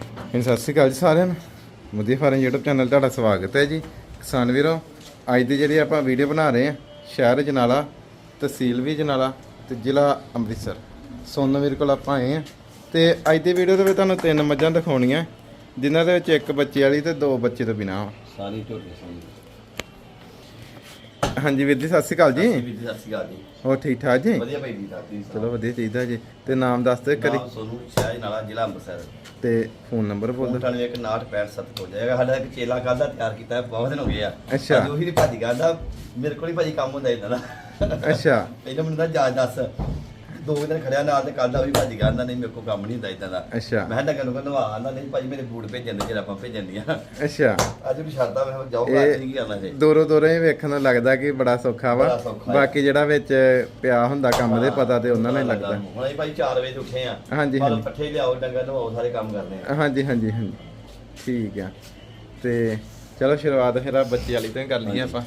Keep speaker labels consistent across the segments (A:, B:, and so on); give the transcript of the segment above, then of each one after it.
A: ਹਾਂਜੀ, ਸਤਿ ਸ਼੍ਰੀ ਅਕਾਲ ਜੀ ਸਾਰਿਆਂ ਨੂੰ। ਮੁੱਦੀ ਫਾਰਮ YouTube ਚੈਨਲ ਤੁਹਾਡਾ ਸਵਾਗਤ ਹੈ ਜੀ। ਕਿਸਾਨ ਵੀਰੋ, ਅੱਜ ਦੀ ਜਿਹੜੀ ਆਪਾਂ ਵੀਡੀਓ ਬਣਾ ਰਹੇ ਹਾਂ, ਸ਼ਹਿਰ ਜਨਾਲਾ, ਤਹਿਸੀਲ ਵੀ ਜਨਾਲਾ ਤੇ ਜ਼ਿਲ੍ਹਾ ਅੰਮ੍ਰਿਤਸਰ। ਸੋਨ ਵੀਰ ਕੋਲ ਆਪਾਂ ਆਏ ਹਾਂ ਤੇ ਅੱਜ ਦੀ ਵੀਡੀਓ ਦੇ ਵਿੱਚ ਤੁਹਾਨੂੰ ਤਿੰਨ ਮੱਝਾਂ ਦਿਖਾਉਣੀਆਂ, ਜਿਨ੍ਹਾਂ ਦੇ ਵਿੱਚ ਇੱਕ ਬੱਚੇ ਵਾਲੀ ਤੇ ਦੋ ਬੱਚੇ ਤੋਂ ਬਿਨਾਂ
B: ਸਾਰੀ ਝੋਟੀ ਸਾਰੀ
A: ਹਾਂਜੀ ਵੀਰ ਜੀ ਸਤਿ ਸ਼੍ਰੀ ਅਕਾਲ ਜੀ।
B: ਵੀ ਜੀ ਸਤਿ ਸ਼੍ਰੀ ਅਕਾਲ ਜੀ।
A: ਹੋਰ ਠੀਕ ਠਾਕ ਜੀ?
B: ਵਧੀਆ ਭਾਈ ਜੀ ਦਾ ਤੁਸੀਂ
A: ਚਲੋ ਵਧੀਆ ਚਾਹੀਦਾ ਜੀ। ਤੇ ਨਾਮ ਦੱਸ ਦਿਓ ਕਰੀ
B: ਸੋਨੂੰ ਸ਼ਾਹ ਨਾਲਾ ਜ਼ਿਲ੍ਹਾ ਅੰਮ੍ਰਿਤਸਰ।
A: ਤੇ ਫੋਨ ਨੰਬਰ ਬੋਲ ਦਿਓ।
B: 981965 ਹੋ ਜਾਏਗਾ। ਸਾਡਾ ਇੱਕ ਚੇਲਾ ਕੱਲ ਦਾ ਤਿਆਰ ਕੀਤਾ ਹੈ, ਬਹੁਤ ਦਿਨ ਹੋ ਗਏ ਆ।
A: ਅੱਛਾ।
B: ਅੱਜ ਉਹੀ ਦੀ ਭਾਜੀ ਕਰਦਾ ਮੇਰੇ ਕੋਲ ਹੀ ਭਾਜੀ ਕੰਮ ਹੁੰਦਾ ਇਦਾਂ ਦਾ।
A: ਅੱਛਾ।
B: ਪਹਿਲਾਂ ਮੈਨੂੰ ਤਾਂ ਜਾਜ ਦੱਸ। ਦੋ ਦਿਨ ਖੜਿਆ ਨਾਲ ਤੇ ਕੱਲ ਦਾ ਵੀ ਭਾਜੀ ਕਰਦਾ ਨਹੀਂ ਮੇਰੇ ਕੋਲ ਕੰਮ ਨਹੀਂ ਹੁੰਦਾ ਇਦਾਂ ਦਾ।
A: ਅੱਛਾ।
B: ਮੈਂ ਨੂੰ ਕਹਿੰਦਾ ਆਂਦਾ ਨਹੀਂ ਭਾਜੀ ਮੇਰੇ ਬੂਟ ਭੇਜਣ ਦੇ ਜਿਹੜਾ ਆਪਾਂ ਭੇਜਣ ਦੀਆਂ।
A: ਅੱਛਾ।
B: ਅੱਜ ਵੀ ਛੱਡਦਾ ਮੈਂ
A: ਇਹ-
B: ਅੱਜ ਨਹੀਂ ਕਰਨਾ ਜੇ
A: ਦੂਰੋਂ ਦੂਰੋਂ ਹੀ ਵੇਖਣ ਨੂੰ ਲੱਗਦਾ ਕਿ ਬੜਾ ਸੌਖਾ ਵਾ।
B: ਹੈ।
A: ਬਾਕੀ ਜਿਹੜਾ ਵਿੱਚ ਪਿਆ ਹੁੰਦਾ ਕੰਮ ਦੇ ਪਤਾ ਤੇ ਉਹਨਾਂ ਨੂੰ ਹੀ ਲੱਗਦਾ।
B: ਹੁਣ ਅਸੀਂ ਭਾਈ 4 ਵਜੇ ਤੋਂ ਉੱਠੇ ਆ।
A: ਹਾਂਜੀ, ਹਾਂਜੀ।
B: ਪੱਠੇ ਲਿਆਓ ਡੰਗਰ ਨਵਾਓ ਸਾਰੇ ਕੰਮ ਕਰਨੇ ਆ।
A: ਹਾਂਜੀ ਹਾਂਜੀ ਹਾਂਜੀ। ਠੀਕ ਆ। ਤੇ ਚਲੋ ਸ਼ੁਰੂਆਤ ਫਿਰ ਆ ਬੱਚੇ ਵਾਲੀ ਤੋਂ ਹੀ ਕਰ ਲਈਏ ਆਪਾਂ।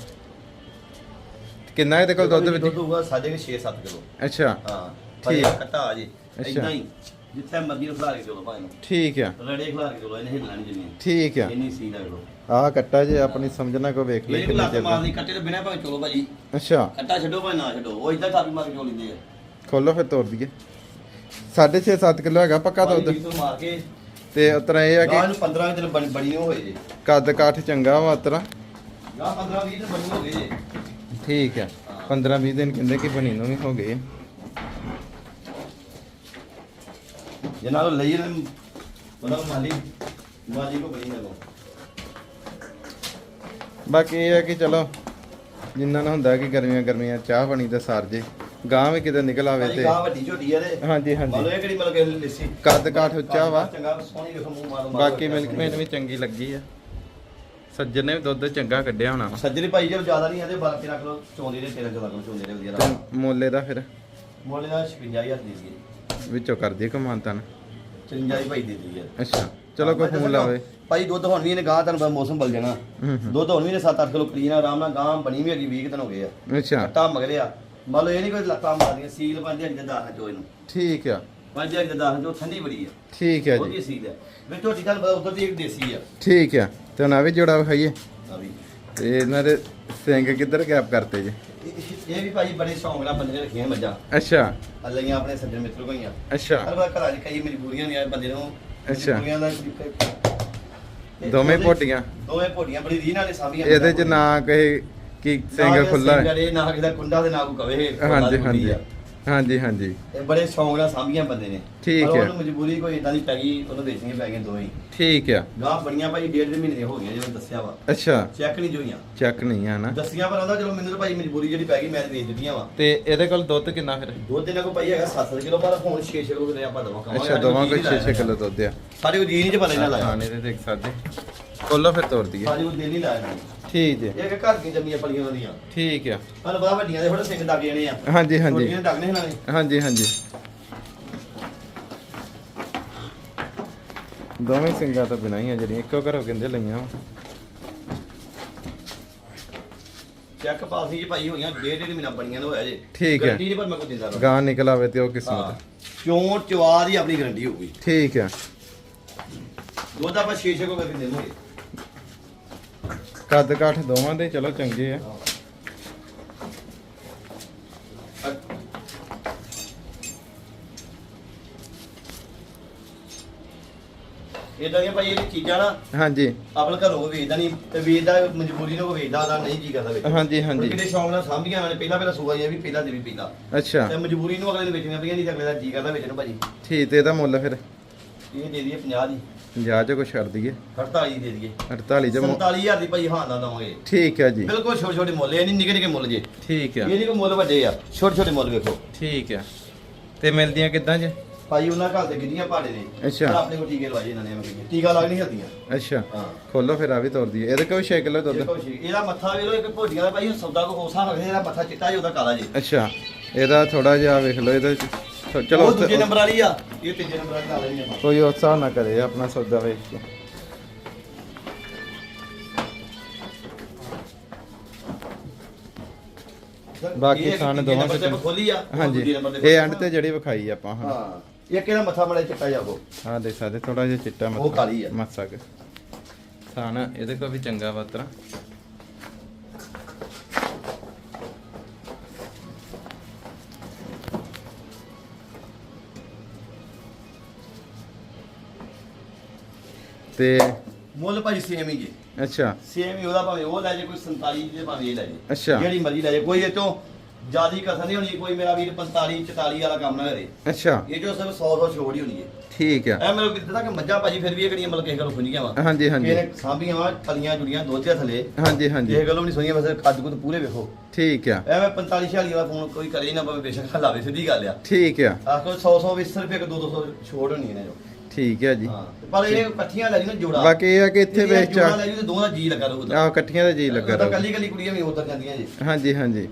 A: ਕਿੰਨਾ ਇਹਦੇ ਕੋਲ ਦੁੱਧ ਵਿੱਚ?
B: ਦੁੱਧ ਹੋਊਗਾ ਸਾਢੇ 6-7 ਕਿਲੋ।
A: ਅੱਛਾ
B: ਹਾਂ
A: ਠੀਕ।
B: ਕੱਟਾ ਆ ਜੀ। ਇਦਾਂ ਹੀ ਜਿੱਥੇ ਮਰਜ਼ੀ ਖਿਲਾ ਕੇ ਚਲੋ ਭਾਈ ਨੂੰ
A: ਠੀਕ ਆ।
B: ਰੜੇ ਖਿਲਾ ਕੇ ਚਲੋ ਇਹਨੇ ਹਿੱਲਣਾ ਨਹੀਂ ਜਿੰਨੀ।
A: ਠੀਕ ਆ।
B: ਇੰਨੀ ਸੀ ਲੋ
A: ਆਹ ਕੱਟਾ ਜੇ ਆਪਣੀ ਸਮਝਣਾ ਕੋ ਵੇਖ
B: ਇਹ
A: ਕਿੰਨੇ ਦਾ।
B: ਮਾਰਨੀ ਕੱਟੇ ਤੋਂ ਬਿਨਾ ਭਾਵੇਂ ਚਲੋ ਭਾਜੀ।
A: ਅੱਛਾ।
B: ਕੱਟਾ ਛੱਡੋ ਭਾਵੇਂ ਨਾ ਛੱਡੋ ਉਹ ਇਦਾਂ ਕਾਫੀ ਮਾਰ ਕੇ ਚੋ ਲੈਂਦੇ ਆ।
A: ਖੋਲੋ ਫਿਰ ਤੋੜ ਦਈਏ। 6.5 7 ਕਿਲੋ ਹੈਗਾ ਪੱਕਾ ਦੁੱਧ।
B: ਮਾਰ ਕੇ।
A: ਤੇ ਉਤਰਾ ਇਹ ਆ ਕਿ
B: ਨੂੰ 15 ਦਿਨ ਬਣੀ ਹੋਏ ਜੀ।
A: ਕੱਦ ਕਾਠ ਚੰਗਾ ਵਾ ਉਤਰਾ
B: ਗਾਂ 15 20 ਦਿਨ ਬਣੀ ਹੋ ਗਏ ਜੀ।
A: ਠੀਕ ਆ 15 20 ਦਿਨ ਕਹਿੰਦੇ ਕਿ ਬਣੀ ਨੂੰ ਵੀ ਹੋ ਗਏ।
B: ਲਈ ਨਾ ਉਹਨਾਂ ਨੂੰ ਮਾਲੀ ਮਾਲੀ ਕੋ ਬਣੀ ਲੋ
A: ਬਾਕੀ ਇਹ ਹੈ ਕਿ ਚਲੋ ਜਿੰਨਾ ਨੂੰ ਹੁੰਦਾ ਕਿ ਗਰਮੀਆਂ ਗਰਮੀਆਂ ਚਾਹ ਬਣੀ ਤੇ ਸਰ ਜੇ। ਗਾਂ ਵੀ ਕਿਤੇ ਨਿਕਲ ਆਵੇ ਤੇ।
B: ਗਾਂ ਵੱਡੀ ਝੋਟੀ ਆ ਤੇ।
A: ਹਾਂਜੀ ਹਾਂਜੀ।
B: ਲਓ ਇਹ ਕਿਹੜੀ ਮਤਲਬ ਕਿ ਲਿੱਸੀ?
A: ਕੱਦ ਕਾਠ ਉੱਚਾ ਵਾ।
B: ਚੰਗਾ ਸੋਹਣੀ ਵੇਖੋ ਮੂੰਹ ਮਾਰੋ
A: ਬਾਕੀ ਮਿਲਕ ਮੇਨ ਵੀ ਚੰਗੀ ਲੱਗੀ ਆ। ਸੱਜਣ ਨੇ ਵੀ ਦੁੱਧ ਚੰਗਾ ਕੱਢਿਆ ਹੋਣਾ ਵਾ।
B: ਸੱਜਰੀ ਭਾਈ ਜੇ ਜ਼ਿਆਦਾ ਨਹੀਂ ਆਦੇ 12 13 ਕਿਲੋ ਚੋਂਦੀ ਦੇ 13 14 ਕਿਲੋ ਚੋਂਦੀ ਦੇ ਵਧੀਆ
A: ਤੇ ਮੁੱਲੇ ਦਾ ਫਿਰ?
B: ਮੁੱਲ ਦਾ 56000 ਦੇ ਦਈਏ।
A: ਵਿੱਚੋਂ ਕਰ ਦਈਏ ਕਮਾਨਤਨ
B: 53 ਭਾਈ ਦੇ ਦਈਏ।
A: ਅੱਛਾ ਚਲੋ ਕੋਈ ਫੋਨ ਲਾਵੇ।
B: ਭਾਈ ਦੁੱਧ ਹੁਣ ਵੀ ਇਹਨੇ ਗਾਂ ਤੁਹਾਨੂੰ ਪਤਾ ਮੌਸਮ ਬਲ ਜਾਣਾ।
A: ਹੂੰ।
B: ਦੁੱਧ ਹੁਣ ਵੀ ਨੇ 7-8 ਕਿਲੋ ਕਲੀਨ ਆਰਾਮ ਨਾਲ ਗਾਂ ਬਣੀ ਵੀ ਹੈਗੀ 20 ਦਿਨ ਹੋ ਗਏ ਆ।
A: ਅੱਛਾ।
B: ਕੱਟਾ ਮਗਰਿਆ ਮੰਨ ਲਓ ਇਹ ਨਹੀਂ ਕੋਈ ਲੱਤਾਂ ਮਾਰਦੀਆਂ ਸੀਲ ਪੰਜ ਹਜ਼ਾਰ ਦਾ ਚੋ ਇਹਨੂੰ।
A: ਠੀਕ ਆ।
B: ਪੰਜ ਹਜ਼ਾਰ ਦਾ ਜੋ ਠੰਡੀ ਬੜੀ ਆ।
A: ਠੀਕ ਆ
B: ਉਹਦੀ
A: ਜੀ
B: ਸੀਲ ਆ ਵੀ ਝੋਟੀ ਤੁਹਾਨੂੰ ਪਤਾ ਉਧਰ ਦੀ ਇੱਕ ਦੇਸੀ ਆ।
A: ਠੀਕ ਆ ਤੇ ਨਾ ਵੀ ਜੋੜਾ ਵਿਖਾਈਏ।
B: ਆ ਵੀ।
A: ਤੇ ਇਹਨਾਂ ਦੇ ਸਿੰਘ ਕਿੱਧਰ ਗੈਪ ਕਰਤੇ ਜੀ?
B: ਇਹ- ਇਹ ਵੀ ਭਾਈ ਬੜੇ ਸ਼ੌਂਕ ਨਾਲ ਬੰਦੇ ਨੇ ਰੱਖੀਆਂ ਮੱਝਾਂ।
A: ਅੱਛਾ।
B: ਅੱਲੀਆਂ ਆਪਣੇ ਸੱਜਣ ਮਿੱਤਰ ਕੋਈਆਂ।
A: ਅੱਛਾ।
B: ਹਰ ਵਾਰ ਘਰਾਂ 'ਚ ਕਈ ਮਜਬੂਰੀਆਂ ਨੇ ਬੰਦੇ ਨੂੰ
A: ਅੱਛਾ।
B: ਮਜਬੂਰੀਆਂ ਦਾ ਤੇ
A: ਦੋਵੇਂ
B: ਉਹਦੇ-
A: ਪੋਟੀਆਂ?
B: ਦੋਵੇਂ ਪੋਟੀਆਂ ਬੜੀ ਰੀਝ ਨਾਲ ਸਾਂਭੀਆਂ
A: ਇਹਦੇ ਚ ਨਾ ਕਹੇ ਕਿ ਸਿੰਘ ਖੁੱਲਾ ਹੈ।
B: ਹੈ ਨਾ ਕਿਸੇ ਦਾ ਕੁੰਡਾ ਤੇ ਨਾ ਕੋ ਕਵੇ
A: ਹਾਂਜੀ ਹਾਂਜੀ। ਹਾਂਜੀ ਹਾਂਜੀ।
B: ਇਹ ਬੜੇ ਸ਼ੌਂਕ ਨਾਲ ਸਾਂਭੀਆਂ ਬੰਦੇ ਨੇ।
A: ਠੀਕ
B: ਪਰ
A: ਹੈ।
B: ਉਹਨੂੰ ਮਜਬੂਰੀ ਕੋਈ ਇਦਾਂ ਦੀ ਪੈ ਗਈ ਉਹਨੂੰ ਵੇਚਣੀਆਂ ਪੈ ਗਈਆਂ ਹੀ।
A: ਠੀਕ ਆ।
B: ਗਾਂ ਬੜੀਆਂ ਭਾਈ ਡੇਢ ਦੇ ਮਹੀਨੇ ਦੀਆਂ ਹੋ ਗਈਆਂ ਜਿਵੇਂ ਦੱਸਿਆ ਵਾ।
A: ਅੱਛਾ।
B: ਚੈੱਕ ਨਹੀਂ ਜੋਈਆਂ।
A: ਚੱਕ ਨਹੀਂ ਆ ਨਾ।
B: ਦੱਸੀਆਂ ਪਰ ਆਉਂਦਾ ਚਲੋ ਮੈਨੂੰ ਤਾਂ ਭਾਈ ਮਜਬੂਰੀ ਜਿਹੜੀ ਪੈ ਗਈ ਮੈਂ ਵੇਚ ਦਿੱਤੀਆਂ ਵਾ।
A: ਤੇ ਇਹਦੇ ਕੋਲ ਦੁੱਧ ਕਿੰਨਾ ਫਿਰ?
B: ਦੁੱਧ ਇਹਨਾਂ ਕੋ ਭਾਈ ਹੈਗਾ 7 ਕਿਲੋ ਪਰ ਹੁਣ 6 ਕਿਲੋ ਦੇ ਆਪਾਂ ਦਵਾਂ
A: ਅੱਛਾ ਦੋਵਾਂ ਕੋਲ 6-6 ਕਿਲੋ ਦੁੱਧ ਆ।
B: ਸਾਡੇ ਕੋ ਜੀ ਨਹੀਂ ਚ ਪਤਾ ਇਹਨਾਂ ਲਾਇਆ।
A: ਖਾਣੇ ਦੇ ਦੇਖ ਸਕਦੇ। ਖੋਲੋ ਫਿਰ ਤੋੜ ਦਈਏ।
B: ਸਾਡੇ ਕੋ ਦਿਲ ਨਹੀਂ ਲਾਇਆ।
A: ਠੀਕ ਜੀ
B: ਇਹ ਘਰ ਦੀਆਂ ਜੰਮੀਆਂ ਪਲੀਆਂ ਉਹਦੀਆਂ।
A: ਠੀਕ ਆ।
B: ਤੁਹਾਨੂੰ ਪਤਾ ਵੱਡੀਆਂ ਦੇ ਥੋੜੇ ਸਿੰਘ ਡੱਗ ਜਾਣੇ ਆ।
A: ਹਾਂਜੀ ਹਾਂਜੀ।
B: ਛੋਟੀਆਂ ਇਹਨਾਂ ਨੇ
A: ਹਾਂਜੀ ਹਾਂਜੀ। ਦੋਵੇਂ ਸਿੰਘਾਂ ਤੋਂ ਬਿਨਾਂ ਹੀ ਆ ਜਿਹੜੀਆਂ ਇੱਕੋ ਘਰੋਂ ਕਹਿੰਦੇ ਲਈਆਂ ਵਾ।
B: ਚੈੱਕ ਪਾਸੀ ਜੀ ਭਾਈ ਹੋਈਆਂ ਡੇਢ ਡੇਢ ਮਹੀਨਾ ਬਣੀਆਂ ਨੇ ਹੋਇਆ ਜੇ
A: ਠੀਕ ਹੈ।
B: ਗਰੰਟੀ ਨਹੀਂ ਪਰ ਮੈਂ ਕੋਈ ਦਿੰਦਾ ਰਹਾਂ।
A: ਗਾਂ ਨਿਕਲ ਆਵੇ ਤੇ ਉਹ
B: ਹਾਂ।
A: ਕਿਸਮਤ
B: ਚੋਂ ਚਵਾ ਦੀ ਆਪਣੀ ਗਰੰਟੀ ਹੋਊਗੀ।
A: ਠੀਕ ਆ।
B: ਦੁੱਧ ਆਪਾਂ 6-6 ਕੋ ਕਰਕੇ ਦੇਵਾਂਗੇ
A: ਕੱਦ ਕਾਠ ਦੋਵਾਂ ਦੇ ਚਲੋ ਚੰਗੇ ਆ।
B: ਇਦਾਂ ਦੀਆਂ ਭਾਈ ਇਹ ਚੀਜ਼ਾਂ ਨਾ
A: ਹਾਂਜੀ।
B: ਆਪਣੇ ਘਰੋਂ ਵੇਚਦਾ ਨਹੀਂ ਤੇ ਵੇਚਦਾ ਮਜਬੂਰੀ ਕੋਈ ਵੇਚਦਾ ਉਹਦਾ ਨਹੀਂ ਕੀ ਕਰਦਾ ਵੇਚਦਾ
A: ਹਾਂਜੀ ਹਾਂਜੀ।
B: ਕਿਤੇ ਸ਼ੌਂਕ ਨਾਲ ਸਾਂਭੀਆਂ ਨੇ ਪਹਿਲਾਂ ਪਹਿਲਾਂ ਸੂਆ ਇਹ ਵੀ ਪਹਿਲਾਂ ਦੇ ਵੀ ਪਹਿਲਾਂ।
A: ਅੱਛਾ।
B: ਤੇ ਮਜਬੂਰੀ ਨੂੰ ਅਗਲੇ ਨੂੰ ਵੇਚਣੀਆਂ ਪਈਆਂ ਨਹੀਂ ਤਾਂ ਅਗਲੇ ਦਾ ਜੀ ਕਰਦਾ ਵੇਚਣ ਨੂੰ ਭਾਜੀ।
A: ਠੀਕ ਤੇ ਇਹਦਾ ਮੁੱਲ ਫਿਰ?
B: ਇਹ ਦੇ ਦਈਏ 50 ਦੀ।
A: 50 ਚ ਕੁਛ ਛੱਡ ਦਈਏ।
B: 48 ਦੇ ਦਈਏ।
A: 48 ਚ ਮੁ-
B: 47000 ਦੀ ਭਾਈ ਹਾਂ ਨਾ ਦਵਾਂਗੇ।
A: ਠੀਕ ਆ ਜੀ।
B: ਬਿਲਕੁਲ ਛੋਟੇ ਛੋਟੇ ਮੁੱਲ ਇਹ ਨਹੀਂ ਨਿੱਕੇ ਨਿੱਕੇ ਮੁੱਲ ਜੇ।
A: ਠੀਕ ਆ।
B: ਇਹ ਨਹੀਂ ਕੋਈ ਮੁੱਲ ਵੱਡੇ ਆ ਛੋਟੇ ਛੋਟੇ ਮੁੱਲ ਵੇਖੋ।
A: ਠੀਕ ਆ। ਤੇ ਮਿਲਦੀਆਂ ਕਿੱਦਾਂ ਜੀ?
B: ਭਾਈ ਉਹਨਾਂ ਘਰ ਦੇ ਗਿੱਡੀਆਂ ਪਾੜੇ ਨੇ।
A: ਅੱਛਾ।
B: ਆਪਣੇ ਕੋਲ ਟੀਕੇ ਲਵਾਏ ਇਹਨਾਂ ਨੇ ਕਹੀਏ। ਟੀਕਾ ਲੱਗ ਨਹੀਂ ਹਲਦੀਆਂ
A: ਅੱਛਾ।
B: ਹਾਂ।
A: ਖੋਲੋ ਫਿਰ ਆ ਵੀ ਤੋੜ ਦਈਏ। ਇਹਦੇ ਕੋਲ 6 ਕਿਲੋ ਦੁੱਧ।
B: ਜੀ ਇਹਦਾ ਮੱਥਾ ਵੇਲੋ ਇੱਕ ਭੋਡੀਆਂ ਦਾ ਭਾਈ ਸੌਦਾ ਕੋ ਹੋਸਾ ਰੱਖਦੇ ਇਹਦਾ ਮੱਥਾ ਚਿੱਟਾ ਜਿਹਾ ਉਹਦਾ ਕਾਲਾ ਜੀ
A: ਅੱਛਾ। ਇਹਦਾ ਥੋੜਾ ਜਿਹਾ ਵੇਖ ਲਓ ਇਹਦੇ ਚਲੋ
B: ਉਹ ਦੂਜੇ ਨੰਬਰ ਵਾਲੀ ਆ। ਇਹ ਤੀਜੇ ਨੰਬਰ ਵਾਲੀ ਲਾ ਲੈਣੀ ਆਪਾਂ
A: ਕੋਈ ਹਿਸਾਬ ਨਾ ਕਰੇ ਆਪਣਾ ਸੌਦਾ ਵੇਖ ਕੇ। ਬਾਕੀ
B: ਇਹ ਤੀਜੇ
A: ਦੋਵਾਂ
B: ਤੇ ਖੋਲੀ ਆ
A: ਹਾਂਜੀ ਇਹ ਐਂਡ ਤੇ ਜਿਹੜੀ ਵਿਖਾਈ ਆਪਾਂ ਹਾਂ।
B: ਹਾਂ ਇੱਕ ਇਹਦਾ ਮੱਥਾ ਮੜਾ ਚਿੱਟਾ ਜਾਗੋ
A: ਆ ਦੇਖ ਸਕਦੇ ਥੋੜਾ ਜਿਹਾ ਚਿੱਟਾ
B: ਉਹ ਕਾਲੀ ਆ।
A: ਮੱਸਾ ਕੇ ਥਾਣਾ ਇਹਦੇ ਕੋ ਵੀ ਚੰਗਾ ਵਤਰਾ ਤੇ
B: ਮੁੱਲ ਭਾਜੀ ਸੇਮ ਹੀ ਜੀ।
A: ਅੱਛਾ।
B: ਸੇਮ ਹੀ ਉਹਦਾ ਭਾਵੇਂ ਉਹ ਲੈ ਜੇ ਕੋਈ 47 ਦੇ ਭਾਵੇਂ ਇਹ ਲੈ ਜੇ।
A: ਅੱਛਾ।
B: ਜਿਹੜੀ ਮਰਜ਼ੀ ਲੈ ਜੇ। ਕੋਈ ਇਹ ਚੋਂ ਜਿਆਦੀ ਕਸਰ ਨਹੀਂ ਹੋਣੀ ਕੋਈ ਮੇਰਾ ਵੀਰ 45 44 ਵਾਲਾ ਕੰਮ ਨਾ ਕਰੇ।
A: ਅੱਛਾ।
B: ਇਹ ਜੋ ਸਿਰਫ 100 100 ਛੋੜ ਹੀ ਹੋਣੀ ਹੈ।
A: ਠੀਕ ਆ।
B: ਐ ਮੈਨੂੰ ਕਿਤੇ ਤੱਕ ਮੱਝਾਂ ਭਾਜੀ ਫਿਰ ਵੀ ਇਹ ਕਿਹੜੀਆਂ ਮਤਲਬ ਕਿਸੇ ਕੋਲ ਖੁੰਝੀਆਂ ਵਾ।
A: ਹਾਂਜੀ ਹਾਂਜੀ।
B: ਇਹਨੇ ਸਾਂਭੀਆਂ ਵਾ ਤਲੀਆਂ ਜੁੜੀਆਂ ਦੁੱਧ ਦੇ ਥੱਲੇ।
A: ਹਾਂਜੀ ਹਾਂਜੀ।
B: ਇਹ ਗੱਲੋਂ ਨਹੀਂ ਸੁਣੀਆਂ ਬਸ ਕੱਦ ਕੁੱਦ ਪੂਰੇ ਵੇਖੋ।
A: ਠੀਕ ਆ।
B: ਐਵੇਂ 45 46 ਵਾਲਾ ਫੋਨ ਕੋਈ ਕਰੇ ਹੀ ਨਾ ਪਵੇ ਬੇਸ਼ੱਕ ਲਾਵੇ ਸਿੱਧੀ ਗੱਲ ਆ।
A: ਠੀਕ ਆ।
B: ਆਖੋ 100 100 20 ਰੁਪਏ ਕਿ 200 200 ਛੋੜ ਹੋਣੀ ਇਹਨਾਂ ਜੋ
A: ਠੀਕ ਆ ਜੀ।
B: ਹਾਂ ਪਰ ਇਹ ਇਕੱਠੀਆਂ ਲੈ ਜੀ ਨਾ ਜੋੜਾ।
A: ਬਾਕੀ ਇਹ ਆ ਕਿ ਇੱਥੇ
B: ਜਿਹੜੀਆਂ
A: ਵਿੱਚ
B: ਜੋੜਾ ਲੈ ਜੀ ਤੇ ਦੋਵਾਂ ਦਾ ਜੀ ਲੱਗਾ ਰਹੂਗਾ
A: ਆਹ ਇਕੱਠੀਆਂ ਦਾ ਜੀ ਲੱਗਾ ਰਹੂ।
B: ਕੱਲੀ ਕੱਲੀ ਕੁੜੀਆਂ ਵੀ ਉਧਰ ਜਾਂਦੀਆਂ ਜੀ।
A: ਹਾਂਜੀ ਹਾਂਜੀ।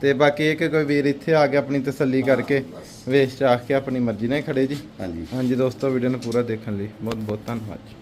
A: ਤੇ ਬਾਕੀ ਇਹ ਕਿ ਕੋਈ ਵੀਰ ਇੱਥੇ ਆ ਕੇ ਆਪਣੀ ਤਸੱਲੀ ਕਰਕੇ ਵੇਚ ਚਾਖ ਕੇ ਆਪਣੀ ਮਰਜ਼ੀ ਨਾਲ ਹੀ ਖੜੇ ਜੀ।
B: ਹਾਂਜੀ।
A: ਹਾਂਜੀ ਦੋਸਤੋ ਵੀਡੀਓ ਨੂੰ ਪੂਰਾ ਦੇਖਣ ਲਈ ਬਹੁਤ ਬਹੁਤ ਧੰਨਵਾਦ ਜੀ।